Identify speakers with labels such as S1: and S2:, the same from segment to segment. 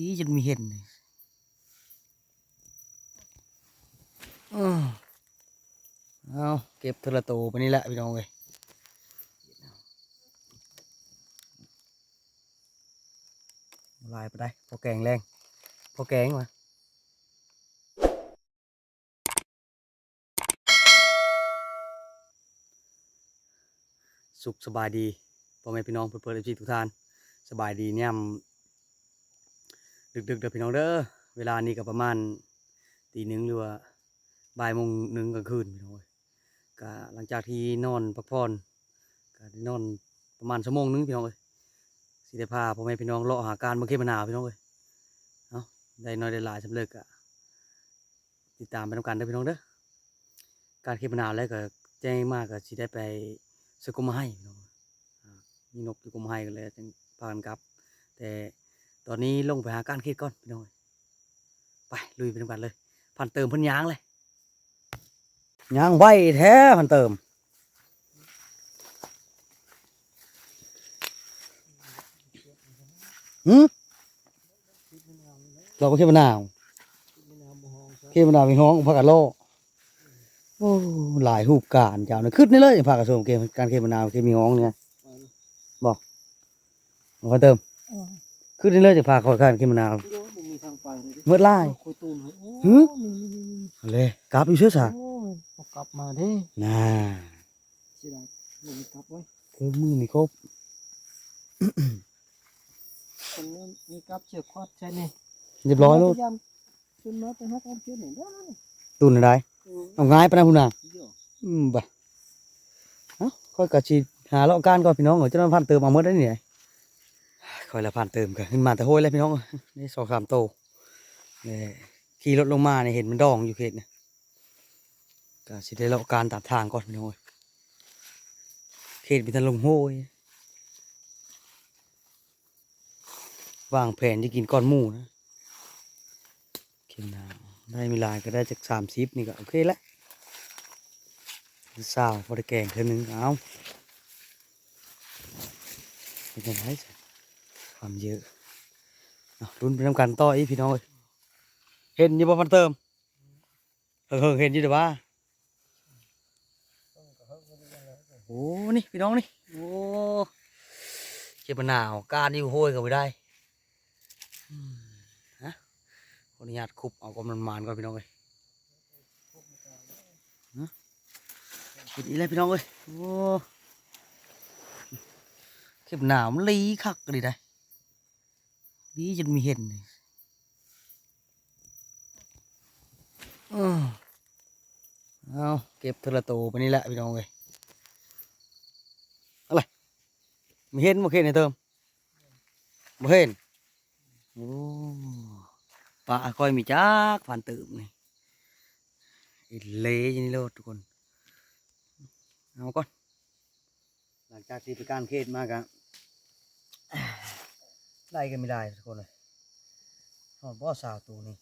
S1: ดีจนมีเห็นเอาเก็บเทละโตไปนี่แหละพี่น้องเลยลายไปได้พอแกงแรงพอแกงมาสุขสบายดีพ่อแม่พี่น้องเพื่อนเพื่อนทุกท่าน สบายดีเนี่ย ดึกๆเด้อพี่น้องเด้อเวลานี้ก็ประมาณตีหนึ่งหรือว่าบ่ายโมงหนึ่งกลางคืนพี่น้องเอ้ยก็หลังจากที่นอนพักผ่อนก็ได้นอนประมาณชั่วโมงหนึงพี่น้องเอ้ยสิได้พาพ่อแม่พี่น้องเลาะหาการบาเขมะนาวพี่น้องเอ้ยเนาะได้น้อยได้หลายสำเร็จก็ติดตามไปทำกันเด้อพี่น้องเด้อการเขมะนาวแล้วก็แจ้งมากก็สิได้ไปสกุมาให้พี่น้องมีนกอยู่กลมไฮกันเลยจึงพากันกลับ แต่ ตอนนี้ลงไปหาการเขตก่อนพี่น้องไปลุยไปทำกันเลยพันเติมพันยางเลยยางไวแท้พันเติมหืมเราก็เข้มะนาวเข้มะนาวมีห้องพักกะโลโอ้หลายหูปการเจ้าเนี่ยขึ้นนี่เลยพากระทรวงเกมการเข้มะนาวเคมีห้องเนี่ยบอกมาเติม ขึ้นเรื่อยๆจะพาเขาข้านขึ้นมะนาว
S2: มีทางไปเลยดิ
S1: เมื่อไล่
S2: คุยตูนเลยโอ้
S1: หือ
S2: นี่นี่นี่นี่
S1: เลยกลับอยู่เชื่อสา
S2: โอ้ยเอากลับมาเด้
S1: น่า
S2: สิได้ลงกลับไว้
S1: คือมือมีครบ
S2: คนนี้มีกลับเชือกคอดใช่ไหม
S1: เรียบร้อยแล้ว
S2: พยายามจนมาไปหาการเชือกหน่อยได้
S1: ตุนอะไร
S2: เออ
S1: เอาง่ายไปนะคุณนา
S2: เดี๋ยว
S1: อืมบ่ะเอ้าค่อยกะชีหาเลาะการก่อนพี่น้องเดี๋ยวจะนำพันเติมเอาเมื่อได้นี่ไง คอยละพันเติมกันขึ้นมาแต่โห้ยแล้วพี่น้องนี่สองสามโตนี่ขี่รถลงมาเนี่ยเห็นมันดองอยู่เขตเนี่ยก็สิได้เลาะการตามทางก่อนพี่น้องเอ้ยเขตมีทันลงโห้ยวางแผนจะกินก้อนหมูนะเข็มนาได้มีลายก็ได้จากสามสิบนี่ก็โอเคแล้วสาวพอได้แกงเท่านึงเอาเป็นยังไง ความเยอะรุ่นไปทำการต่ออีพี่น้องเอ้ยเห็นยี่บ่มันเติมเออเห็นยี่เดี๋ยวว่าโอ้นี่พี่น้องนี่โอ้เจ็บมะนาวการนี่โห้ยกันไปได้ฮะขออนุญาตคุบเอากำมันมานก่อนพี่น้องเอ้ยฮะกินอีแล้วพี่น้องเอ้ยโอ้เข็บหนาวมันลีคักกันดิได้ ลีจนมีเห็นเลยเอาเก็บเทละโตไปนี่แหละพี่น้องเอ้ยอะไรมีเห็นบ่เห็นไอ้เติมบ่เห็นโอ้ปลาคอยมีจักผ่านตื่มนี่อิเละยังนี่โลดทุกคน เอาก่อน หลังจากที่ไปการเขตมากอะ ไล่กันไม่ได้ทุกคนเลยหอดบ่อสาวตัวนี้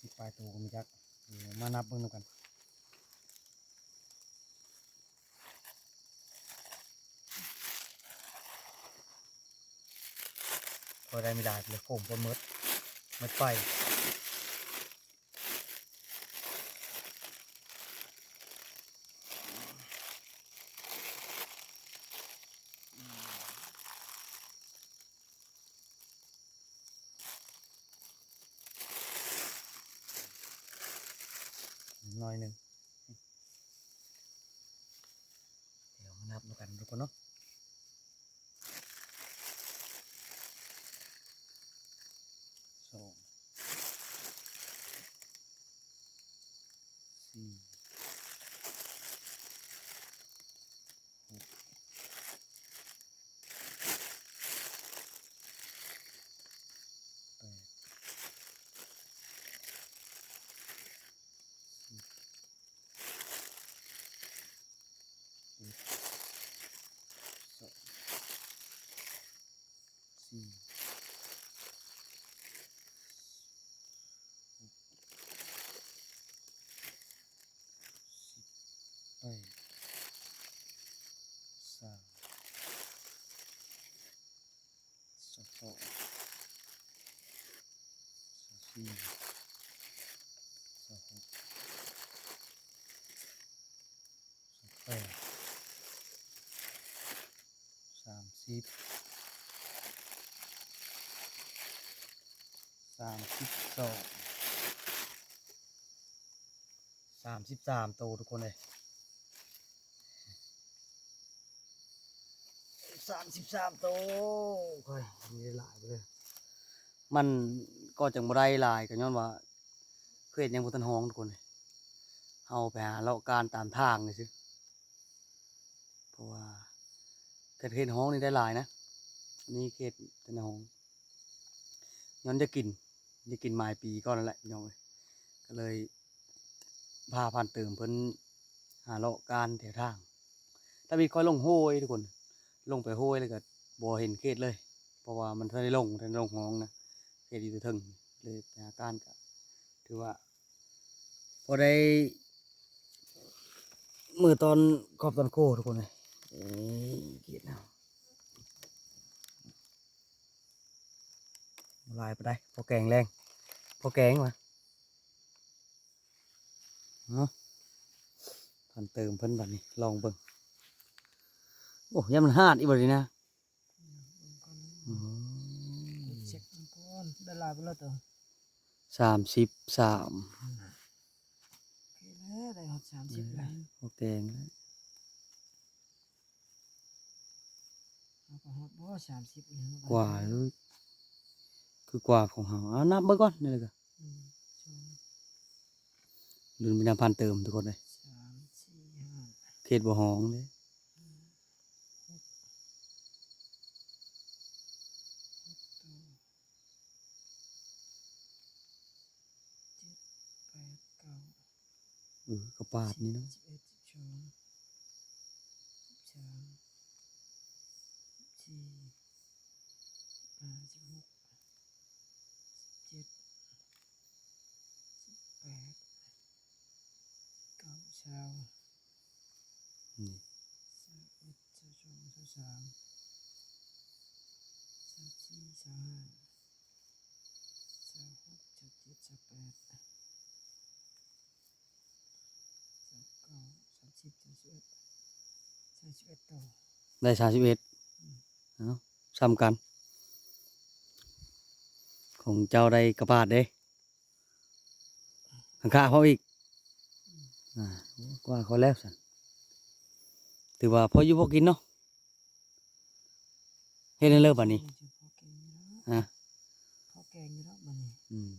S1: สิบปลายตัวก็มีจักเดี๋ยวมานับเบิ่งดูกันพอได้ไม่ได้เลยโขมพอมืดมืดไฟ หน่อยหนึ่งเดี๋ยวมานับดูกันทุกคนเนาะ สองสี่หกแปดสิบเอ็ดสองสี่ แปดสามสองสี่สองหกสองแปดสามสิบสามสิบสองสามสิบสามโตทุกคนเลย สิบสามโตวเฮ้ยมีได้หลายไปเลย มันก็จังบ่ได้หลายก็ย้อนว่าเคยเฮ็ดหยังบ่ทันฮ้องทุกคนเฮาไปหาเลาะการตามทางนี่ซิเพราะว่าเกิดเฮ็ดฮ้องนี่ได้หลายนะนี่เขตต่ในฮ้องย้อนจะกินจะกินหมายปีก่อนนั่นแหละพี่น้องเอ้ยก็เลยพาพันเติมเพิ่นหาเลาะการแถวทางถ้ามีคอยลงโห้ยทุกคน ลงไปห้วยแล้วก็บ่เห็นเขตเลย เพราะว่ามันทันได้ลงทันลงฮ้องนะเฮ็ดอยู่แต่เทึงเลยไปหาการก็ถือว่า พอได้มือตอนขอบตอนโคทุกคนเลยเกลียดแล้วลายไปได้ พอแกงแรง พอแกงมาเนาะพันเติมเพิ่นบัดนี้ ลองเบิ่ง โอ้ยามมันหาดอีบัดนี้นะอืม
S2: เช็คมันก่อนได้หลายไปแล้วตัว
S1: สามสิบสาม
S2: โอเคแล้วได้หกสามสิบแล้ว
S1: โอเคนะ
S2: เอาก็หกบ่สามสิบอีก
S1: กว่าเลยคือกว่าของเขาเอานับเบิ่งก่อนนี่เลยก็
S2: หนึ่งสอง
S1: ลืมไปนำพันเติมทุกคนเลย
S2: สามสี่ห้า
S1: เขตบ่หองเลย
S2: ตัวเจ็ดแปดเก้า
S1: เออกระปาดนี่เนาะ
S2: สามสิบสี่สิบห้าสิบหกเจ็ดสิบแปดเก้าเช้า
S1: นี่
S2: สิบเอ็ดสิบสองสิบสามสิบสี่สิบห้าสิบหกสิบเจ็ดสิบแปด สิบเก้าสามสิบสามสิบเอ็ดสามสิบเอ็ดตัว
S1: ได้สามสิบเอ็ดเอาซ้ำกัน ของเจ้าได้กระปาดเด้ข้างข้าเขาอีกอ่ากว่าเขาแล้วสันถือว่าพออยู่พอกินเนาะเฮ็ดในเลิกบัดนี้
S2: พอแกงอยู่แล้ว
S1: ฮะ
S2: พอแกงอยู่แล้วมันนี่
S1: อืม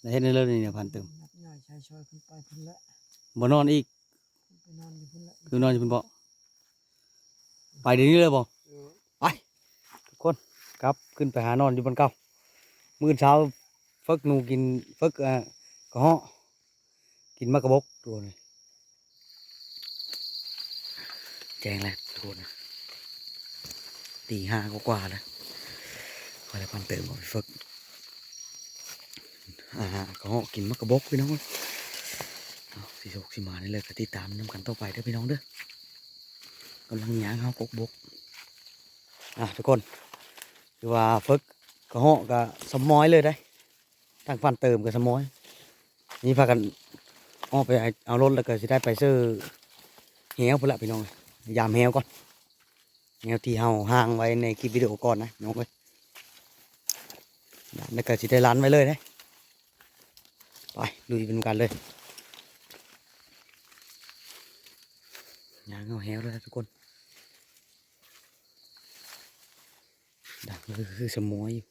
S1: แล้วเฮ็ดในเลิกนี่เนี่ยพันเติม
S2: นับง่ายชายชอยขึ้นไปขึ้นละ
S1: บ่นอนอีก
S2: ขึ้ นอนอยู่ขึ้นละ
S1: คือนอนอยู่เพิ่นบ่ไปเดี๋ยวนี้เลยบ่
S2: เอ
S1: ไปทุกคนกลับขึ้นไปหานอนอยู่บนเก่ามื้อเช้าฝึกหนูกินฝึกอ่อกระเหาะกินมะกระบกตัวนี้แจงแล้วทุกคนตีห้ากว่าแล้วคอยได้พันเติมเอาไปฝึกอ่ากระเหาะกินมะกระบกพี่น้อง สิโชคสิมานี่เลยก็ติดตามนำกันต่อไปเด้อพี่น้องเด้อกำลังหยางเฮากกบกอะทุกคนคือว่าฝึกกระเหาะกับสมอยเลยได้ทางฟันเติมกับสมอย นี่พากันออกไปเอารถแล้วก็จะได้ไปซื้อแหวพุ่นละพี่น้องยามแหวก่อนแหวที่เฮาห่างไว้ในคลิปวิดีโอก่อนนะน้องเอ้ยแล้วก็จะได้ร้านไว้เลยนะไปลุยเป็นกันเลย ยางเอาแหวเลยนะทุกคนดักเลยคือสมอยอยู่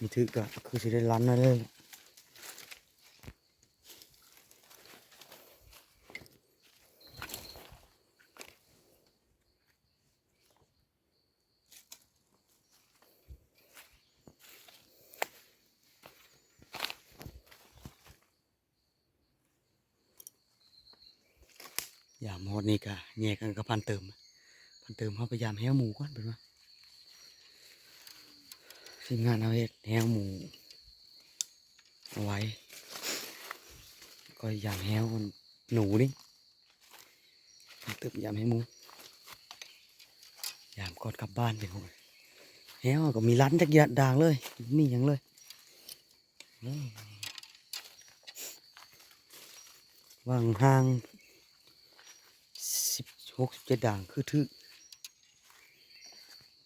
S1: มีทึกอะคือสิได้รันนั่นเลย ยามหมดนี่กะแยกกันกับพันเติม พันเติมเขาพยายามแหวหมูก่อนเป็นว่าทีมงานเอาเฮ็ดแหวหมูเอาไว้อยยามแฮวมันหนูนี่ตึบยามให้หมูยามก่อนกลับบ้านไปหน่อยแฮวก็มีร้านจักรยานด่างเลย มีหยังเลยอืมวางห่าง หกสิบเจ็ดด่างคือถือ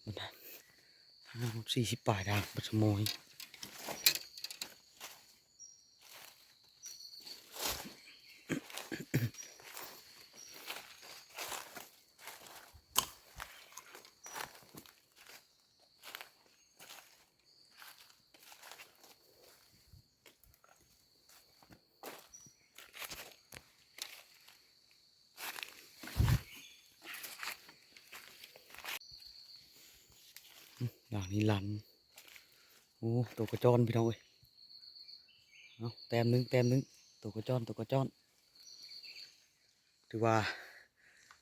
S1: มันนะห้าสี่สิบปลายด่างปัสมอย ด่างนี้ลันโอ้ตัวกระจอนพี่น้องเอ้ยเอาแต้มหนึงแต้มหนึงตัวกระจอนตัวกระจอนถือว่า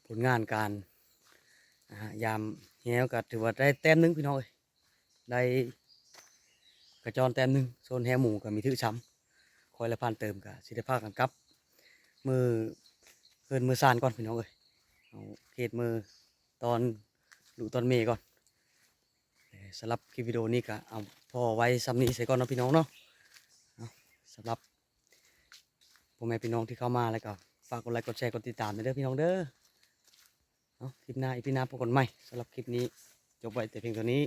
S1: ผลงานการยามแฮวก็ถือว่าได้แต้มหนึงพี่น้องเอ้ยได้กระจอนแต้มหนึงโซนแฮหมูก็มีถือช้ำคอยละพันเติมก็สิได้พากันกลับมือเพิ่นมือซานก่อนพี่น้องเอ้ยเอาเขตมือตอนลูตอนเมย์ก่อน สำหรับคลิปวิดีโอนี้ก็เอาพอไว้ซ้ำนี้ใส่ก่อนนะพี่น้องเนาะสำหรับพ่อแม่พี่น้องที่เข้ามาแล้วก็ฝากกดไลค์กดแชร์กดติดตามด้วยเด้อพี่น้องเด้อเอาคลิปหน้าอีพีหน้าพบกันใหม่สำหรับคลิปนี้จบไว้แต่เพียงเท่านี้